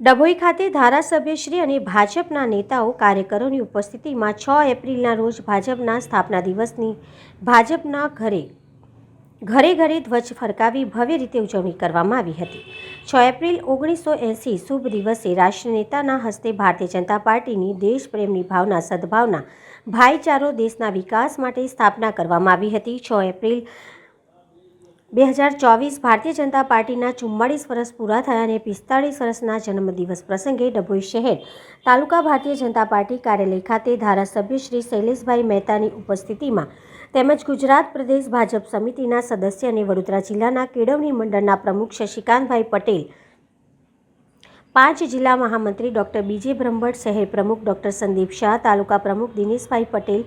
ડભોઈ ખાતે ધારાસભ્યશ્રી અને ભાજપના નેતાઓ કાર્યકરોની ઉપસ્થિતિમાં છ એપ્રિલના રોજ ભાજપના સ્થાપના દિવસની ભાજપના ઘરે ઘરે ઘરે ધ્વજ ફરકાવી ભવ્ય રીતે ઉજવણી કરવામાં આવી હતી. છ એપ્રિલ ઓગણીસો એંસી શુભ દિવસે રાષ્ટ્રીય નેતાના હસ્તે ભારતીય જનતા પાર્ટીની દેશપ્રેમની ભાવના સદભાવના, ભાઈચારો દેશના વિકાસ માટે સ્થાપના કરવામાં આવી હતી. છ એપ્રિલ બે હજાર ચોવીસ ભારતીય જનતા પાર્ટીના ચુમ્માળીસ વર્ષ પૂરા થયા અને પિસ્તાળીસ વર્ષના જન્મદિવસ પ્રસંગે ડભોઈ શહેર તાલુકા ભારતીય જનતા પાર્ટી કાર્યાલય ખાતે ધારાસભ્ય શ્રી શૈલેષભાઈ મહેતાની ઉપસ્થિતિમાં તેમજ ગુજરાત પ્રદેશ ભાજપ સમિતિના સદસ્ય અને વડોદરા જિલ્લાના કેળવણી મંડળના પ્રમુખ શશિકાંતભાઈ પટેલ પાંચ જિલ્લા મહામંત્રી ડૉક્ટર બીજે બ્રહ્મભટ્ટ શહેર પ્રમુખ ડૉક્ટર સંદીપ શાહ, તાલુકા પ્રમુખ દિનેશભાઈ પટેલ,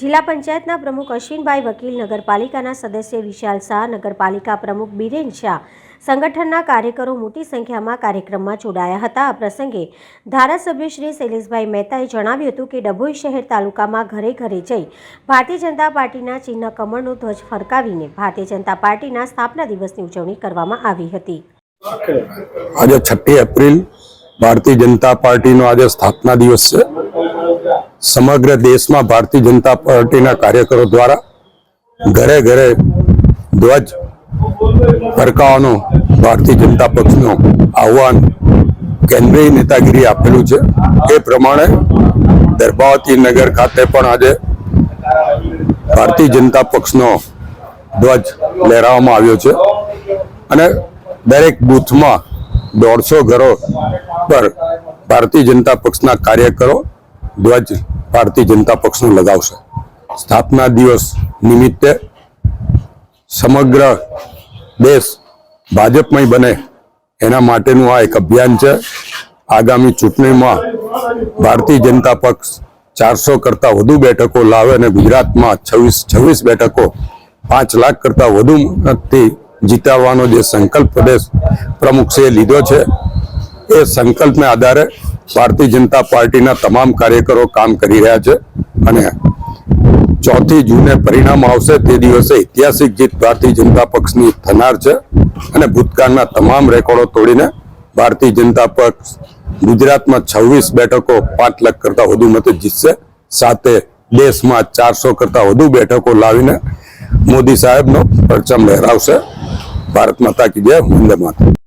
જિલ્લા પંચાયતના પ્રમુખ અશ્વિનભાઈ વકીલ, નગરપાલિકાના સદસ્ય વિશાલ શાહ, નગરપાલિકા પ્રમુખ બિરેન શાહ સંગઠનના કાર્યકરો મોટી સંખ્યામાં કાર્યક્રમમાં જોડાયા હતા. આ પ્રસંગે ધારાસભ્ય શ્રી શૈલેષભાઈ મહેતાએ જણાવ્યું હતું કે ડભોઈ શહેર તાલુકામાં ઘરે ઘરે જઈ ભારતીય જનતા પાર્ટીના ચિહ્ન કમળનો ધ્વજ ફરકાવીને ભારતીય જનતા પાર્ટીના સ્થાપના દિવસની ઉજવણી કરવામાં આવી હતી. આજે છઠ્ઠી એપ્રિલ ભારતીય જનતા પાર્ટીનો આજે સ્થાપના દિવસ છે. સમગ્ર દેશમાં ભારતીય જનતા પાર્ટીના કાર્યકરો દ્વારા ઘરે ઘરે ધ્વજ ફરકાવવાનો ભારતીય જનતા પક્ષનું આહવાન કેન્દ્રીય નેતાગીરી આપેલું છે. એ પ્રમાણે દર્ભાવતી નગર ખાતે પણ આજે ભારતીય જનતા પક્ષનો ધ્વજ લહેરાવવામાં આવ્યો છે. અને દરેક બૂથમાં દોઢસો ઘરો પર ભારતીય જનતા પક્ષના કાર્યકરો ધ્વજ ભારતીય જનતા પક્ષનું લગાવશે. સ્થાપના દિવસ નિમિત્તે સમગ્ર દેશ ભાજપમય બને એના માટેનું આ એક અભિયાન છે. આગામી ચૂંટણીમાં ભારતીય જનતા પક્ષ ચારસો કરતાં વધુ બેઠકો લાવે અને ગુજરાતમાં છવ્વીસ છવ્વીસ બેઠકો પાંચ લાખ કરતાં વધુ મતથી જીતાડવાનો જે સંકલ્પ પ્રદેશ પ્રમુખ છે લીધો છે, એ સંકલ્પને આધારે ભારતીય જનતા પાર્ટીના તમામ કાર્યકરો કામ કરી રહ્યા છે અને ચોથી જૂને પરિણામ આવશે તે દિવસે ઐતિહાસિક જીત ભારતીય જનતા પક્ષની થનાર છે અને ભૂતકાળના તમામ રેકોર્ડો તોડીને ભારતીય જનતા પક્ષ ગુજરાતમાં છવ્વીસ બેઠકો પાંચ લાખ કરતાં વધુ મતે જીતશે. સાથે દેશમાં ચારસો કરતાં વધુ બેઠકો લાવીને મોદી સાહેબનો પરચમ લહેરાવશે. ભારત માતા કી જય વંદે માતા